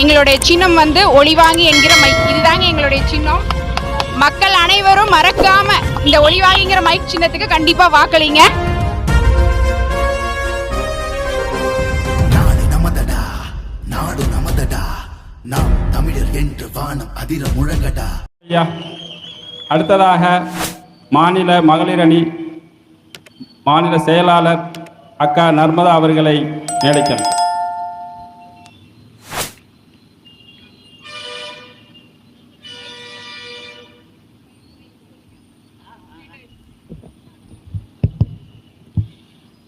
எங்களுடைய சின்னம் வந்து ஒளிவாங்கி என்கிற மைக் இதுதாங்க எங்களுடைய சின்னம். மக்கள் அனைவரும் மறக்காம இந்த ஒளிவாங்கிங்கிற மைக் சின்னத்துக்கு கண்டிப்பா வாக்களிங்க. நாடு நமதடா நாடு நமதடா நாம் தமிழர் என்று வானம் அதிர முழங்கடா. ஐயா அடுத்ததாக மாநில மகளிர் அணி மாநில செயலாளர் அக்கா நர்மதா அவர்களை நினைக்கிறேன்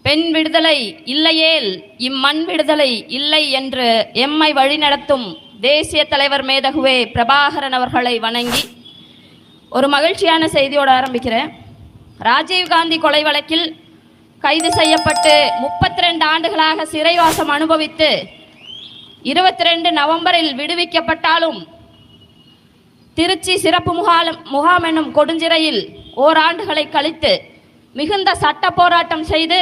பெண் விடுதலை இல்லையேல் இம்மண் விடுதலை இல்லை என்று எம்மை வழிநடத்தும் தேசிய தலைவர் மேதகுவே பிரபாகரன் அவர்களை வணங்கி ஒரு மகிழ்ச்சியான செய்தியோடு ஆரம்பிக்கிறேன். ராஜீவ்காந்தி கொலை வழக்கில் கைது செய்யப்பட்டு முப்பத்தி ரெண்டு ஆண்டுகளாக சிறைவாசம் அனுபவித்து இருபத்தி ரெண்டு நவம்பரில் விடுவிக்கப்பட்டாலும் திருச்சி சிறப்பு முகாலம் முகாம் என்னும் கொடுஞ்சிறையில் ஓராண்டுகளை கழித்து மிகுந்த சட்ட போராட்டம் செய்து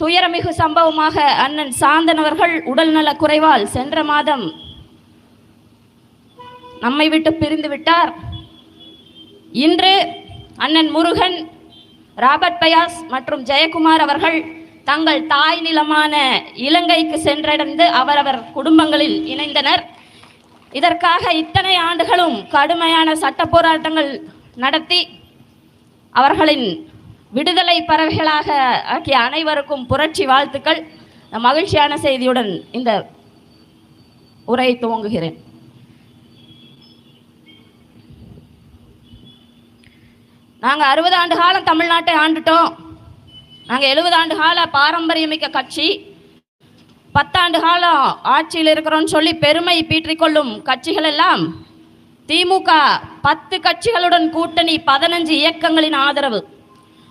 துயரமிகு சம்பவமாக அண்ணன் சாந்தன் அவர்கள் உடல்நலக் குறைவால் சென்ற மாதம் நம்மை விட்டு பிரிந்து விட்டார். இன்று அண்ணன் முருகன் ராபர்ட் பயாஸ் மற்றும் ஜெயக்குமார் அவர்கள் தங்கள் தாய் நிலமான இலங்கைக்கு சென்றடைந்து அவரவர் குடும்பங்களில் இணைந்தனர். இதற்காக இத்தனை ஆண்டுகளும் கடுமையான சட்ட போராட்டங்கள் நடத்தி அவர்களின் விடுதலை பறவைகளாக ஆக்கிய அனைவருக்கும் புரட்சி வாழ்த்துக்கள். மகிழ்ச்சியான செய்தியுடன் இந்த உரை துவங்குகிறேன். நாங்கள் அறுபது ஆண்டு காலம் தமிழ்நாட்டை ஆண்டுட்டோம். நாங்கள் எழுபது ஆண்டு கால பாரம்பரியமிக்க கட்சி. பத்தாண்டு காலம் ஆட்சியில் இருக்கிறோம்னு சொல்லி பெருமை பீற்றிக்கொள்ளும் கட்சிகள் எல்லாம் திமுக பத்து கட்சிகளுடன் கூட்டணி பதினஞ்சு இயக்கங்களின் ஆதரவு.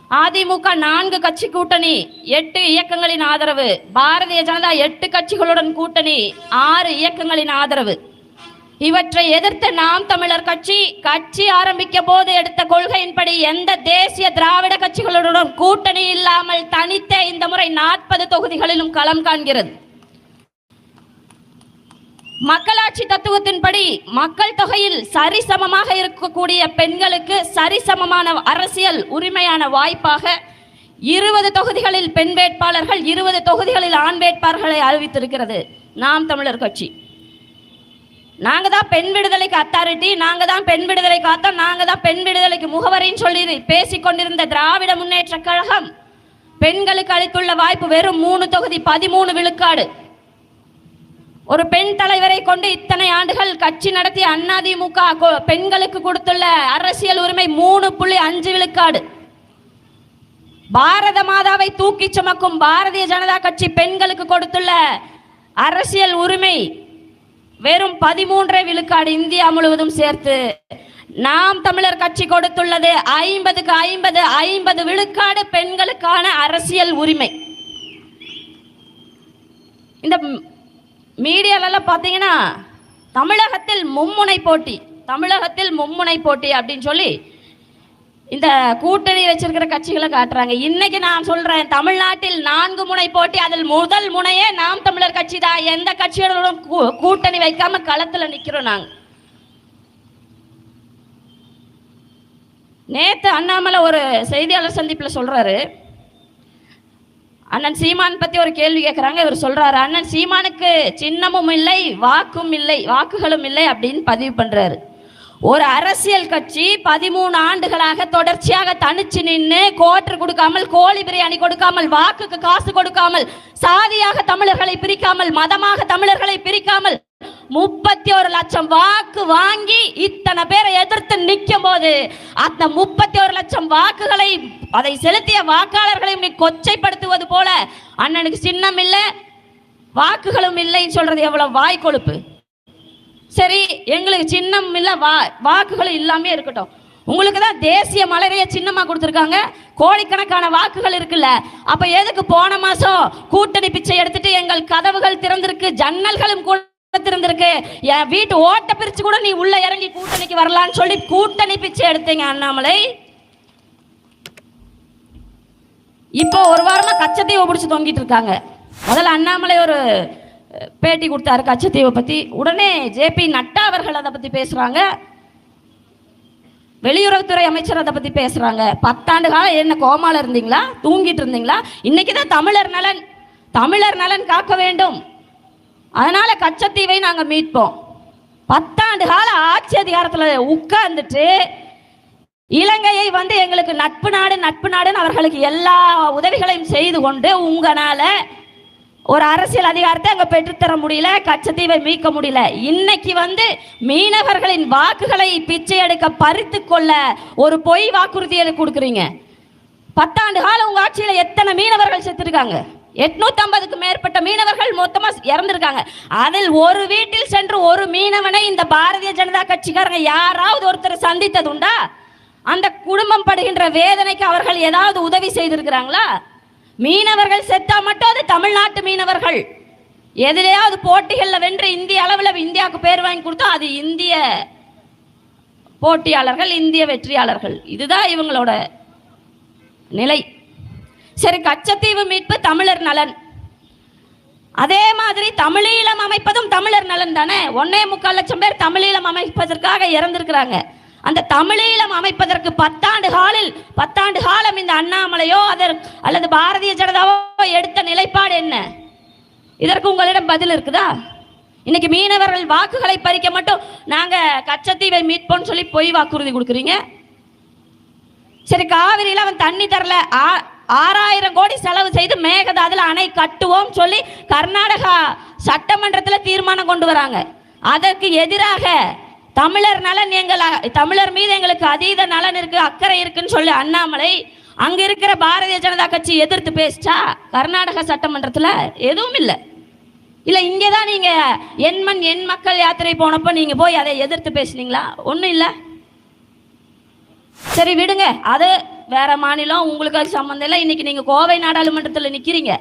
அதிமுக நான்கு கட்சி கூட்டணி எட்டு இயக்கங்களின் ஆதரவு. பாரதிய ஜனதா எட்டு கட்சிகளுடன் கூட்டணி ஆறு இயக்கங்களின் ஆதரவு. இவற்றை எதிர்த்த நாம் தமிழர் கட்சி கட்சி ஆரம்பிக்க போது எடுத்த கொள்கையின்படி எந்த தேசிய திராவிட கட்சிகளுடன் கூட்டணி இல்லாமல் தனித்தே இந்த முறை நாற்பது தொகுதிகளிலும் களம் காண்கிறது. மக்களாட்சி தத்துவத்தின்படி மக்கள் தொகையில் சரிசமமாக இருக்கக்கூடிய பெண்களுக்கு சரிசமமான அரசியல் உரிமையான வாய்ப்பாக இருபது தொகுதிகளில் பெண் வேட்பாளர்கள் இருபது தொகுதிகளில் ஆண் வேட்பாளர்களை அறிவித்திருக்கிறது நாம் தமிழர் கட்சி. நாங்கள் தான் பெண் விடுதலைக்கு அத்தாரிட்டி நாங்கள் தான் பெண் விடுதலை காத்தோம் நாங்கள் தான் பெண் விடுதலைக்கு முகவரின்னு சொல்லி பேசிக்கொண்டிருந்த திராவிட முன்னேற்ற கழகம் பெண்களுக்கு அளித்துள்ள வாய்ப்பு வெறும் மூணு தொகுதி பதிமூணு விழுக்காடு. ஒரு பெண் தலைவரை கொண்டு இத்தனை ஆண்டுகள் கட்சி நடத்திய அதிமுக பெண்களுக்கு கொடுத்துள்ள அரசியல் உரிமை மூணு புள்ளி அஞ்சு விழுக்காடு. பாரத மாதாவை தூக்கி சுமக்கும் பாரதிய ஜனதா கட்சி பெண்களுக்கு கொடுத்துள்ள அரசியல் உரிமை வெறும் பதிமூன்றை விழுக்காடு இந்தியா முழுவதும் சேர்த்து நாம் தமிழர் கட்சி கொடுத்துள்ளது ஐம்பதுக்கு ஐம்பது ஐம்பது விழுக்காடு பெண்களுக்கான அரசியல் உரிமை. இந்த மீடியாலெல்லாம் பார்த்தீங்கன்னா தமிழகத்தில் மும்முனை போட்டி தமிழகத்தில் மும்முனை போட்டி அப்படின்னு சொல்லி இந்த கூட்டணி வச்சிருக்கிற கட்சிகளை காட்டுறாங்க. இன்னைக்கு நான் சொல்றேன் தமிழ்நாட்டில் நான்கு முனை போட்டி அதில் முதல் முனையே நாம் தமிழர் கட்சி தான். எந்த கட்சியோட கூட்டணி வைக்காம களத்துல நிக்கிறோம் நாங்க. நேத்து அண்ணாமலை ஒரு செய்தியாளர் சந்திப்புல சொல்றாரு அண்ணன் சீமான் பத்தி ஒரு கேள்வி கேட்குறாங்க இவர் சொல்றாரு அண்ணன் சீமானுக்கு சின்னமும் இல்லை வாக்கும் இல்லை வாக்குகளும் இல்லை அப்படின்னு பதிவு பண்றாரு. ஒரு அரசியல் கட்சி பதிமூணு ஆண்டுகளாக தொடர்ச்சியாக தனிச்சு நின்று கோற்று கொடுக்காமல் கோழி பிரியாணி கொடுக்காமல் வாக்குக்கு காசு கொடுக்காமல் சாதியாக தமிழர்களை பிரிக்காமல் மதமாக தமிழர்களை பிரிக்காமல் முப்பத்தி ஒரு லட்சம் வாக்கு வாங்கி இத்தனை பேரை எதிர்த்து நிற்கும் போது அந்த முப்பத்தி ஒரு லட்சம் வாக்குகளை அதை செலுத்திய வாக்காளர்களையும் நீ கொச்சைப்படுத்துவது போல அண்ணனுக்கு சின்னம் இல்லை வாக்குகளும் இல்லைன்னு சொல்றது எவ்வளவு வாய் கொழுப்பு. சரி எங்களுக்கு சின்னம் இல்லை வா வாக்குகளும் இல்லாமே இருக்கட்டும். உங்களுக்கு தான் தேசிய மலரைய சின்னமா கொடுத்துருக்காங்க. கோடிக்கணக்கான வாக்குகள் இருக்குல்ல. அப்ப எதுக்கு போன மாசம் கூட்டணி பிச்சை எடுத்துட்டு எங்கள் கதவுகள் திறந்திருக்கு ஜன்னல்களும் கூட திறந்திருக்கு என் வீட்டு ஓட்ட பிரிச்சு கூட நீ உள்ள இறங்கி கூட்டணிக்கு வரலான்னு சொல்லி கூட்டணி பிச்சை எடுத்தீங்க அண்ணாமலை. இப்போ ஒரு வாரமா கச்சத்தீவை பிடிச்சி தொங்கிட்டு இருக்காங்க. முதல்ல அண்ணாமலை ஒரு பேட்டி கொடுத்தாரு கச்சத்தீவை பற்றி உடனே ஜேபி நட்டா அவர்கள் அதை பற்றி பேசுகிறாங்க வெளியுறவுத்துறை அமைச்சர் அதை பற்றி பேசுகிறாங்க பத்தாண்டு காலம் என்ன கோமால இருந்தீங்களா? தூங்கிட்டு இருந்தீங்களா? இன்னைக்கு தான் தமிழர் நலன் தமிழர் நலன் காக்க வேண்டும். அதனால கச்சத்தீவை நாங்கள் மீட்போம். பத்தாண்டு கால ஆட்சி அதிகாரத்தில் உட்கார்ந்துட்டு இலங்கையை வந்து எங்களுக்கு நட்பு நாடு நட்பு நாடுன்னு அவர்களுக்கு எல்லா உதவிகளையும் செய்து கொண்டு உங்களால ஒரு அரசியல் அதிகாரத்தை அங்கே பெற்றுத்தர முடியல கச்சத்தீவை மீட்க முடியல. இன்னைக்கு வந்து மீனவர்களின் வாக்குகளை பிச்சை எடுக்க பறித்து கொள்ள ஒரு பொய் வாக்குறுதியை கொடுக்குறீங்க. பத்தாண்டு காலம் உங்க ஆட்சியில் எத்தனை மீனவர்கள் செத்துருக்காங்க? எட்நூத்தம்பதுக்கு மேற்பட்ட மீனவர்கள் மொத்தமா இறந்திருக்காங்க. அதில் ஒரு வீட்டில் சென்று ஒரு மீனவனை இந்த பாரதிய ஜனதா கட்சிக்காரங்க யாராவது ஒருத்தர் சந்தித்தது உண்டா அந்த குடும்பம் படுகின்ற வேதனைக்கு அவர்கள் ஏதாவது உதவி செய்திருக்கிறாங்களா? மீனவர்கள் செத்தா மட்டும் அது தமிழ்நாட்டு மீனவர்கள். எதிலையாவது போட்டிகளில் வென்று இந்திய அளவில் இந்தியாவுக்கு பேர் வாங்கி கொடுத்தா அது இந்திய போட்டியாளர்கள் இந்திய வெற்றியாளர்கள். இதுதான் இவங்களோட நிலை. சரி கச்சத்தீவு மீட்பு தமிழர் நலன். அதே மாதிரி தமிழீழம் அமைப்பதும் தமிழர் நலன் தானே? ஒன்னே முக்கால் லட்சம் பேர் தமிழீழம் அமைப்பதற்காக இறந்திருக்கிறாங்க. அந்த தமிழீழம் அமைப்பதற்கு பத்தாண்டு காலில் பத்தாண்டு காலம் இந்த அண்ணாமலையோ அதர் அல்லது பாரதிய ஜனதாவோ எடுத்த நிலைப்பாடு என்ன? இதற்கு உங்களிடம் பதில் இருக்குதா? இன்னைக்கு மீனவர்கள் வாக்குகளை பறிக்க மட்டும் நாங்க கச்சத்தீவை மீட்போம்னு சொல்லி பொய் வாக்குறுதி கொடுக்குறீங்க? சரி காவிரியில அவன் தண்ணி தரல. ஆ- ஆறாயிரம் கோடி செலவு செய்து மேகதாதுல அணை கட்டுவோம் சொல்லி கர்நாடகா சட்டமன்றத்தில் தீர்மானம் கொண்டு வராங்க. அதற்கு எதிராக தமிழர் நலன் எங்கள் தமிழர் மீது எங்களுக்கு அதீத நலன் இருக்கு அக்கறை இருக்குன்னு சொல்லி அண்ணாமலை அங்க இருக்கிற பாரதிய ஜனதா கட்சி எதிர்த்து பேசிச்சா கர்நாடக சட்டமன்றத்தில் எதுவும் இல்லை. இல்லை இங்கே தான் நீங்கள் என் மண் என் மக்கள் யாத்திரை போனப்போ நீங்கள் போய் அதை எதிர்த்து பேசுனீங்களா? ஒன்றும் இல்லை. சரி விடுங்க. அது வேற மாநிலம் உங்களுக்கு அது சம்மந்தம் இல்லை. இன்னைக்கு நீங்க கோவை நாடாளுமன்றத்தில் நிக்கிறீங்க.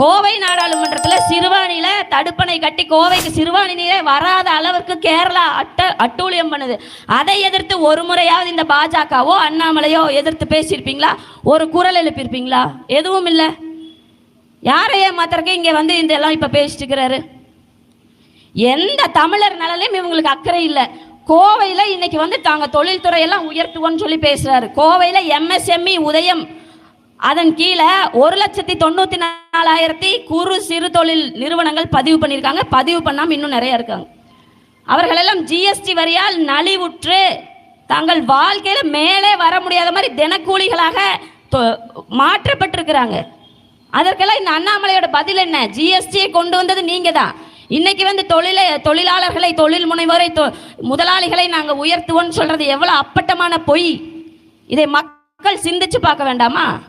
கோவை நாடாளுமன்றத்தில் சிறுவாணியில் தடுப்பணை கட்டி கோவைக்கு சிறுவாணி நீரே வராத அளவிற்கு கேரளா அட்ட அட்டூழியம் பண்ணுது. அதை எதிர்த்து ஒரு முறையாவது இந்த பாஜகவோ அண்ணாமலையோ எதிர்த்து பேசியிருப்பீங்களா? ஒரு குரல் எழுப்பியிருப்பீங்களா? எதுவும் இல்லை. யாரை மாத்திரக்கு இங்கே வந்து இந்த எல்லாம் இப்போ பேசிட்டு இருக்கிறாரு? எந்த தமிழர் நலனையும் இவங்களுக்கு அக்கறை இல்லை. கோவையில் இன்னைக்கு வந்து தாங்க தொழில்துறை எல்லாம் சொல்லி பேசுறாரு. கோவையில் எம்எஸ்எம்இ உதயம். அதன் கீழே ஒரு லட்சத்தி தொண்ணூற்றி நாலாயிரத்தி குறு சிறு தொழில் நிறுவனங்கள் பதிவு பண்ணியிருக்காங்க. பதிவு பண்ணாமல் இன்னும் நிறைய இருக்காங்க. அவர்களெல்லாம் ஜிஎஸ்டி வரியால் நலிவுற்று தங்கள் வாழ்க்கையில் மேலே வர முடியாத மாதிரி தினக்கூலிகளாக தொ- மாற்றப்பட்டிருக்கிறாங்க. அதற்கெல்லாம் இந்த அண்ணாமலையோட பதில் என்ன? ஜிஎஸ்டியை கொண்டு வந்தது நீங்கள் தான் இன்னைக்கு வந்து தொழில தொழிலாளர்களை தொழில் முனைவோரை தொ- முதலாளிகளை நாங்கள் உயர்த்துவோம்னு சொல்றது எவ்வளவு அப்பட்டமான பொய். இதை மக்கள் சிந்திச்சு பார்க்க வேண்டாமா?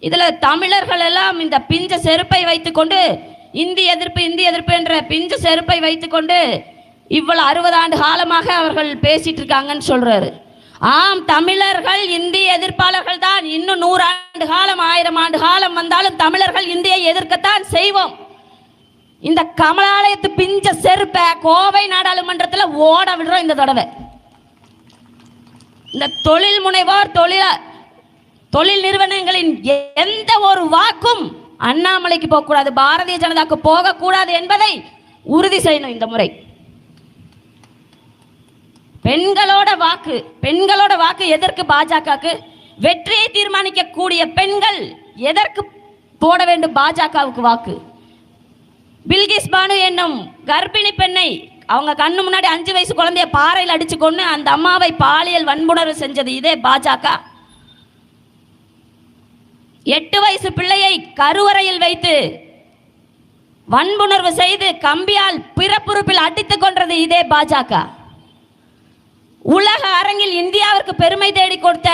இதுல தமிழர்கள் எல்லாம் இந்த பிஞ்ச செருப்பை வைத்துக்கொண்டு இந்தி எதிர்ப்பு இந்தி எதிர்ப்பு என்ற பிஞ்ச செருப்பை வைத்துக்கொண்டு இவ்வளவு அறுபது ஆண்டு காலமாக அவர்கள் பேசிட்டு இருக்காங்கன்னு சொல்றாரு. ஆம் தமிழர்கள் இந்திய எதிர்ப்பாளர்கள் தான் இன்னும் நூறாண்டு காலம் ஆயிரம் ஆண்டு காலம் வந்தாலும் தமிழர்கள் இந்தியை எதிர்க்கத்தான் செய்வோம். இந்த கமலாலயத்து பிஞ்ச செருப்பை கோவை நாடாளுமன்றத்தில் ஓட விடுறோம் இந்த தடவை. இந்த தொழில் முனைவோர் தொழில தொழில் நிறுவனங்களின் எந்த ஒரு வாக்கும் அண்ணாமலைக்கு போகக்கூடாது பாரதிய ஜனதாக்கு போகக்கூடாது என்பதை உறுதி செய்யணும் இந்த முறை. பெண்களோட வாக்கு பெண்களோட வாக்கு எதற்கு பாஜகவுக்கு? வெற்றியை தீர்மானிக்க கூடிய பெண்கள் எதற்கு போட வேண்டும் பாஜகவுக்கு வாக்கு? பில்கிஸ் பானு என்னும் கர்ப்பிணி பெண்ணை அவங்க கண்ணு முன்னாடி அஞ்சு வயசு குழந்தைய பாறையில் அடிச்சு கொண்டு அந்த அம்மாவை பாலியல் வன்புணர்வு செஞ்சது இதே பாஜக. எட்டு வயசு பிள்ளையை கருவறையில் வைத்து வன்புணர்வு செய்து கம்பியால் பிறப்புறுப்பில் அடித்துக் கொன்றது இதே பாஜக. உலக அரங்கில் இந்தியாவிற்கு பெருமை தேடி கொடுத்த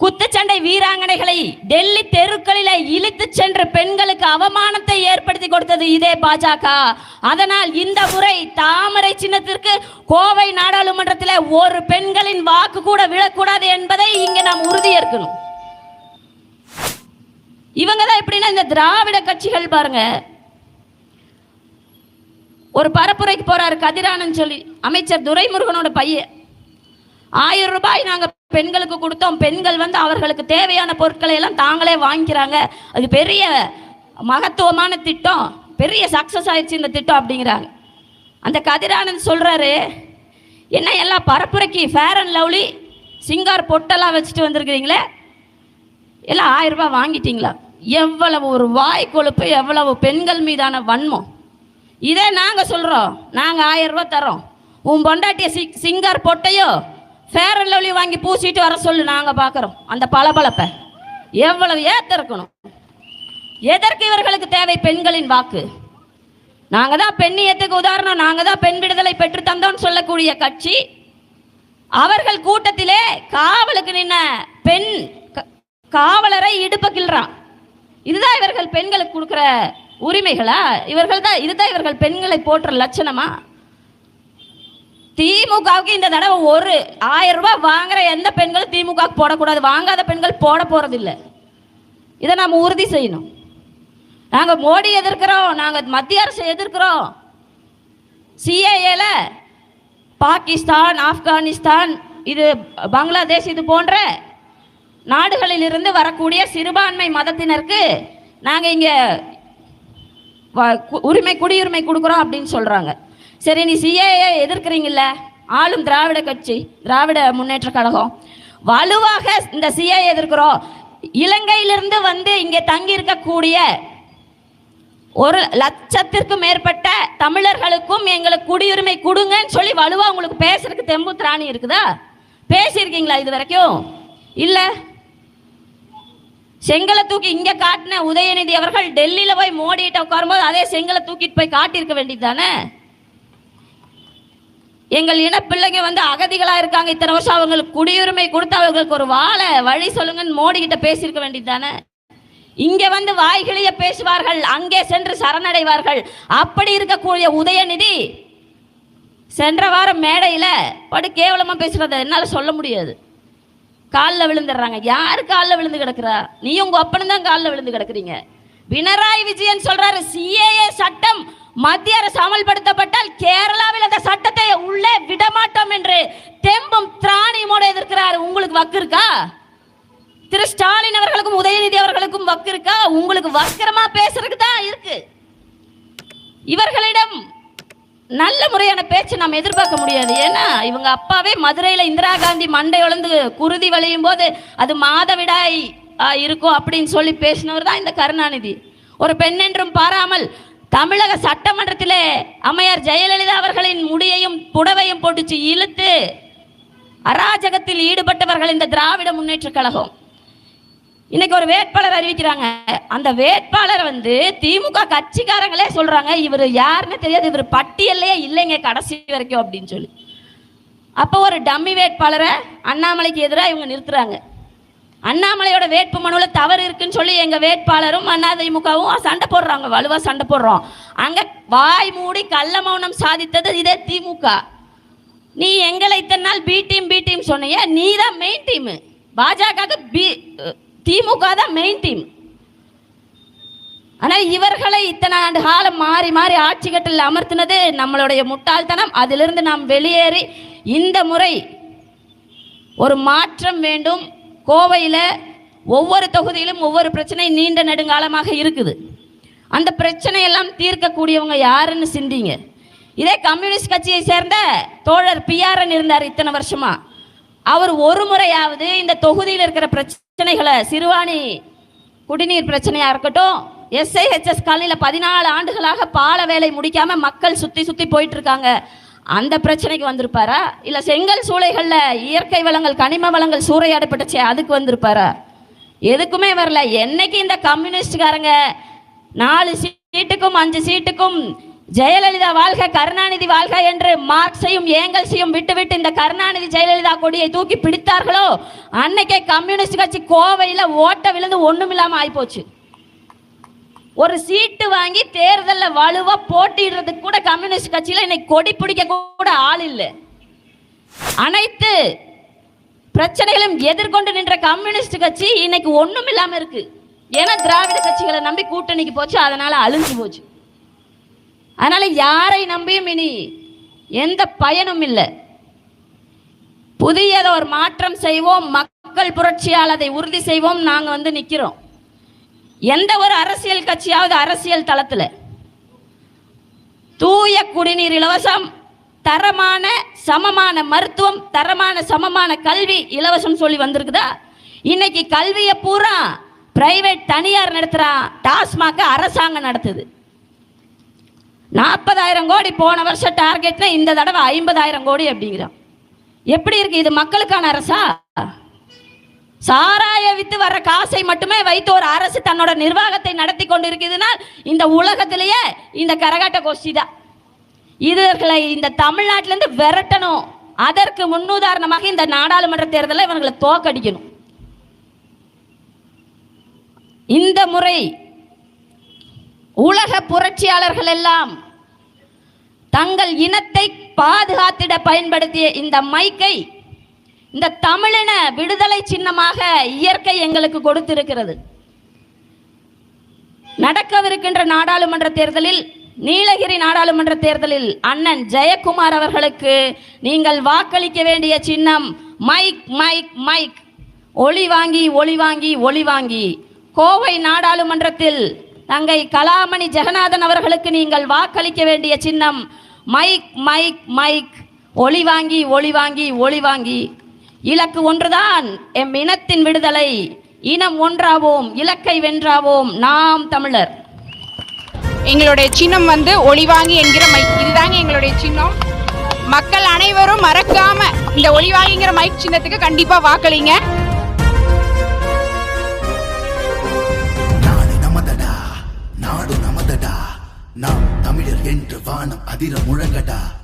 குத்துச்சண்டை வீராங்கனைகளை டெல்லி தெருக்களில இழுத்து சென்று பெண்களுக்கு அவமானத்தை ஏற்படுத்தி கொடுத்தது இதே பாஜக. அதனால் இந்த முறை தாமரை சின்னத்திற்கு கோவை நாடாளுமன்றத்தில் ஒரு பெண்களின் வாக்கு கூட விழக்கூடாது என்பதை இங்கே நாம் உறுதியேற்கணும். இவங்க தான் எப்படின்னா இந்த திராவிட கட்சிகள் பாருங்க. ஒரு பரப்புரைக்கு போறாரு கதிரானன் சொல்லி அமைச்சர் துரைமுருகனோட பையன். ஆயிரம் ரூபாய் நாங்க பெண்களுக்கு கொடுத்தோம். பெண்கள் வந்து அவர்களுக்கு தேவையான பொருட்களை எல்லாம் தாங்களே வாங்கிக்கிறாங்க. அது பெரிய மகத்துவமான திட்டம். பெரிய சக்ஸஸ் ஆயிடுச்சு இந்த திட்டம் அப்படிங்கிறாங்க. அந்த கதிரானந்த் சொல்கிறாரு என்ன எல்லாம் பரப்புரைக்கு ஃபேர் அண்ட் லவ்லி சிங்கார் பொட்டெல்லாம் வச்சுட்டு வந்திருக்கிறீங்களே? எல்லாம் ஆயிரம் ரூபாய் வாங்கிட்டீங்களா? எவ்வளவு ஒரு வாய் கொழுப்பு எவ்வளவு பெண்கள் மீதான வன்மம். இதே நாங்கள் சொல்கிறோம் நாங்கள் ஆயிரம் ரூபாய் தரோம் உன் பொண்டாட்டிய சி சிங்கார் பொட்டையோ ஃபேர் அண்ட் லவ்லி வாங்கி பூசிட்டு வர சொல்லு நாங்கள் பார்க்குறோம் அந்த பளபளப்பை. எவ்வளவு ஏத்த இருக்கணும் எதற்கு இவர்களுக்கு தேவை பெண்களின் வாக்கு? நாங்கள் தான் பெண்ணியத்துக்கு உதாரணம். நாங்கள் தான் பெண் விடுதலை பெற்று தந்தோம்னு சொல்லக்கூடிய கட்சி. அவர்கள் கூட்டத்திலே காவலுக்கு நின்ன பெண் க- காவலரை இடுப்ப இதுதான் இவர்கள் பெண்களுக்கு கொடுக்குற உரிமைகளா? இவர்கள் தான் இதுதான் இவர்கள் பெண்களை போற்ற லட்சணமா? திமுகவுக்கு இந்த தடவை ஒரு ஆயிரம் ரூபாய் வாங்குற எந்த பெண்களும் திமுகவுக்கு போடக்கூடாது? வாங்காத பெண்கள் போட போறதில்லை. இதை நாம் உறுதி செய்யணும். நாங்க மோடி எதிர்க்கிறோம் நாங்க மத்திய அரசு எதிர்க்கிறோம். சிஏஏல பாகிஸ்தான் ஆப்கானிஸ்தான் இது பங்களாதேஷ் இது போன்ற நாடுகளில் இருந்து வரக்கூடிய சிறுபான்மை மதத்தினருக்கு நாங்க இங்க வ- உரிமை குடியுரிமை கொடுக்குறோம் அப்படின்னு சொல்றாங்க. சரி நீ சிஏஏ எதிர்க்கிறீங்கல்ல? ஆளும் திராவிட கட்சி திராவிட முன்னேற்ற கழகம். வலுவாக இந்த சிஏ எதிர்க்கிறோம். இலங்கையிலிருந்து வந்து இங்கே தங்கி இருக்கக்கூடிய ஒரு லட்சத்திற்கும் மேற்பட்ட தமிழர்களுக்கும் எங்களுக்கு குடியுரிமை கொடுங்கன்னு சொல்லி வலுவா உங்களுக்கு பேசுறதுக்கு தெம்பு திராணி இருக்குதா? பேசியிருக்கீங்களா இது வரைக்கும்? இல்லை. செங்கலை தூக்கி இங்க காட்டின உதயநிதி அவர்கள் டெல்லியில போய் மோடிட்ட உட்காரும்போது அதே செங்கலை தூக்கிட்டு போய் காட்டியிருக்க வேண்டியது தானே? எங்கள் இன பிள்ளைங்க வந்து அகதிகளாக இருக்காங்க. இத்தனை வருஷம் அவங்களுக்கு குடியுரிமை கொடுத்து அவர்களுக்கு ஒரு வாழை வழி சொல்லுங்கன்னு மோடி கிட்ட பேசியிருக்க வேண்டியது தானே இங்கே வந்து வாய்கிழிய பேசுவார்கள் அங்கே சென்று சரணடைவார்கள். அப்படி இருக்கக்கூடிய உதயநிதி சென்ற வாரம் மேடையில் படு கேவலமாக பேசுகிறத என்னால் சொல்ல முடியாது. காலில் விழுந்துடுறாங்க. யார் காலில் விழுந்து கிடக்குறா? நீ உங்கள் அப்பனும் தான் காலில் விழுந்து கிடக்குறீங்க. பினராயி விஜயன் சொல்றாரு சிஏஏ சட்டம் மத்திய அரசு அமல்படுத்தப்பட்டால் கேரளாவில் அந்த சட்டத்தை உள்ளே விடமாட்டோம் என்று தெம்பும் திராணியுமோட எதிர்க்கிறாரு. உங்களுக்கு வக்கு இருக்கா? திரு ஸ்டாலின் அவர்களுக்கும் உதயநிதி அவர்களுக்கும் வக்கு இருக்கா? உங்களுக்கு வக்கரமா பேசுறதுக்கு தான் இருக்கு. இவர்களிடம் நல்ல முறையான பேச்சு நாம் எதிர்பார்க்க முடியாது. ஏன்னா இவங்க அப்பாவே மதுரையில் இந்திரா காந்தி மண்டை உழந்து குருதி வளையும் போது அது மாதவிடாய் இருக்கும் அப்படின்னு சொல்லி பேசினவர் தான் இந்த கருணாநிதி. ஒரு பெண் என்றும் பாராமல் தமிழக சட்டமன்றத்திலே அம்மையார் ஜெயலலிதா அவர்களின் முடியையும் புடவையும் போட்டுச்சு இழுத்து அராஜகத்தில் ஈடுபட்டவர்கள் இந்த திராவிட முன்னேற்ற கழகம். இன்னைக்கு ஒரு வேட்பாளர் அறிவிக்கிறாங்க. அந்த வேட்பாளர் வந்து திமுக கட்சிக்காரங்களே சொல்றாங்க இவர் யாருன்னு தெரியாது இவர் பட்டியல்லையே இல்லைங்க கடைசி வரைக்கும் அப்படின்னு சொல்லி. அப்போ ஒரு டம்மி வேட்பாளரை அண்ணாமலைக்கு எதிராக இவங்க நிறுத்துறாங்க. அண்ணாமலையோட வேட்பு மனுவில் தவறு இருக்குன்னு சொல்லி எங்கள் வேட்பாளரும் அதிமுகவும் சண்டை போடுறாங்க. வலுவாக சண்டை போடுறோம். அங்கே வாய் மூடி கள்ள மௌனம் சாதித்தது இதே திமுக. நீ எங்களை இத்தனை நாள் பி டீம் பி டீம் சொன்னீங்க நீ தான் main team BJP B DMK தான் மெயின் டீம் ஆனால் இவர்களை இத்தனை ஆண்டு காலம் மாறி மாறி ஆட்சி கட்டில் அமர்த்தினது நம்மளுடைய முட்டாள்தனம். அதிலிருந்து நாம் வெளியேறி இந்த முறை ஒரு மாற்றம் வேண்டும். கோவையில் ஒவ்வொரு தொகுதியிலும் ஒவ்வொரு பிரச்சனை நீண்ட நெடுங்காலமாக இருக்குது. அந்த பிரச்சனையெல்லாம் தீர்க்கக்கூடியவங்க யாருன்னு சிந்திங்க. இதே கம்யூனிஸ்ட் கட்சியை சேர்ந்த தோழர் பிஆர்என் இருந்தார் இத்தனை வருஷமா. அவர் ஒரு முறையாவது இந்த தொகுதியில் இருக்கிற பிரச்சனைகளை சிறுவாணி குடிநீர் பிரச்சனையாக இருக்கட்டும் எஸ்ஐஹெச்எஸ் காலனியில் பதினாலு ஆண்டுகளாக பால வேலை முடிக்காமல் மக்கள் சுற்றி சுற்றி போயிட்டு இருக்காங்க. அந்த பிரச்சனைக்கு வந்திருப்பாரா? இல்லை செங்கல் சூளைகளில் இயற்கை வளங்கள் கனிம வளங்கள் சூறையாடப்பட்டுச்சே அதுக்கு வந்திருப்பாரா? எதுக்குமே வரல. என்னைக்கு இந்த கம்யூனிஸ்ட்காரங்க நாலு சீட்டுக்கும் அஞ்சு சீட்டுக்கும் ஜெயலலிதா வாழ்க கருணாநிதி வாழ்க என்று மார்க்ஸையும் ஏங்கல்ஸையும் விட்டுவிட்டு இந்த கருணாநிதி ஜெயலலிதா கொடியை தூக்கி பிடித்தார்களோ? அன்னைக்கே கம்யூனிஸ்ட் கட்சி கோவையில் ஓட்ட விழுந்து ஒன்றுமில்லாமல் ஆகிப்போச்சு ஒரு சீட்டு வாங்கி தேர்தலில் வலுவா போட்டிடுறதுக்கு கூட கம்யூனிஸ்ட் கட்சியில இன்னைக்கு கொடி பிடிக்க கூட ஆள் இல்லை. அனைத்து பிரச்சனைகளும் எதிர்கொண்டு நின்ற கம்யூனிஸ்ட் கட்சி இன்னைக்கு ஒண்ணும் இல்லாம இருக்கு. ஏன்னா திராவிட கட்சிகளை நம்பி கூட்டணிக்கு போச்சு அதனால அழிஞ்சு போச்சு. அதனால யாரை நம்பியும் இனி எந்த பயனும் இல்லை. புதியதை ஒரு மாற்றம் செய்வோம் மக்கள் புரட்சியால் அதை உறுதி செய்வோம் நாங்கள் வந்து நிற்கிறோம் எந்த ஒரு அரசியல் கட்சியாவது அரசியல் தளத்தில் தூய குடிநீர் இலவசம் தரமான சமமான மருத்துவம் தரமான சமமான கல்வி இலவசம் சொல்லி வந்திருக்குதா? இன்னைக்கு கல்வியை பூரா பிரைவேட் தனியார் நடத்துகிறான் டாஸ்மாக அரசாங்கம் நடத்துது. நாற்பதாயிரம் கோடி போன வருஷம் டார்கெட்னா இந்த தடவை ஐம்பதாயிரம் கோடி அப்படிங்கிறான். எப்படி இருக்கு இது மக்களுக்கான அரசா? சாராய வித்து வர்ற காசை மட்டுமே வைத்து ஒரு அரசு தன்னோட நிர்வாகத்தை நடத்தி கொண்டு இருக்குதுன்னா இந்த உலகத்திலேயே இந்த கரகாட்ட கோஷ்டி தான். இதுகளை இந்த தமிழ்நாட்டிலேருந்து விரட்டணும். அதற்கு முன்னுதாரணமாக இந்த நாடாளுமன்ற தேர்தலில் இவங்களை தோக்கடிக்கணும் இந்த முறை உலக புரட்சியாளர்கள் எல்லாம் தங்கள் இனத்தை பாதுகாத்திட பயன்படுத்திய இந்த மைக்கை இந்த தமிழின விடுதலை சின்னமாக இயற்கை எங்களுக்கு கொடுத்திருக்கிறது. நடக்கவிருக்கின்ற நாடாளுமன்ற தேர்தலில் நீலகிரி நாடாளுமன்ற தேர்தலில் அண்ணன் ஜெயக்குமார் அவர்களுக்கு நீங்கள் வாக்களிக்க வேண்டிய சின்னம் மைக் மைக் மைக். ஒளி வாங்கி ஒளி வாங்கி ஒளி வாங்கி. கோவை நாடாளுமன்றத்தில் தங்கை கலாமணி ஜெகநாதன் அவர்களுக்கு நீங்கள் வாக்களிக்க வேண்டிய சின்னம் மைக் மைக் மைக். ஒளி வாங்கி ஒளி வாங்கி ஒளி வாங்கி. இலக்கு ஒன்றுதான். எம் இனத்தின் விடுதலை. இனம் ஒன்றாவோம் இலக்கை வென்றாவோம் நாம் தமிழர். எங்களுடைய சின்னம் வந்து ஒளிவாங்கி என்கிற மைக் இதுதாங்க எங்களுடைய சின்னம். மக்கள் அனைவரும் மறக்காம இந்த ஒளிவாங்கிங்கிற மைக் சின்னத்துக்கு கண்டிப்பா வாக்களிங்க. நாடு நமதடா நாடு நமதடா. நாம் தமிழர் என்று வானம் அதிர முழங்கடா.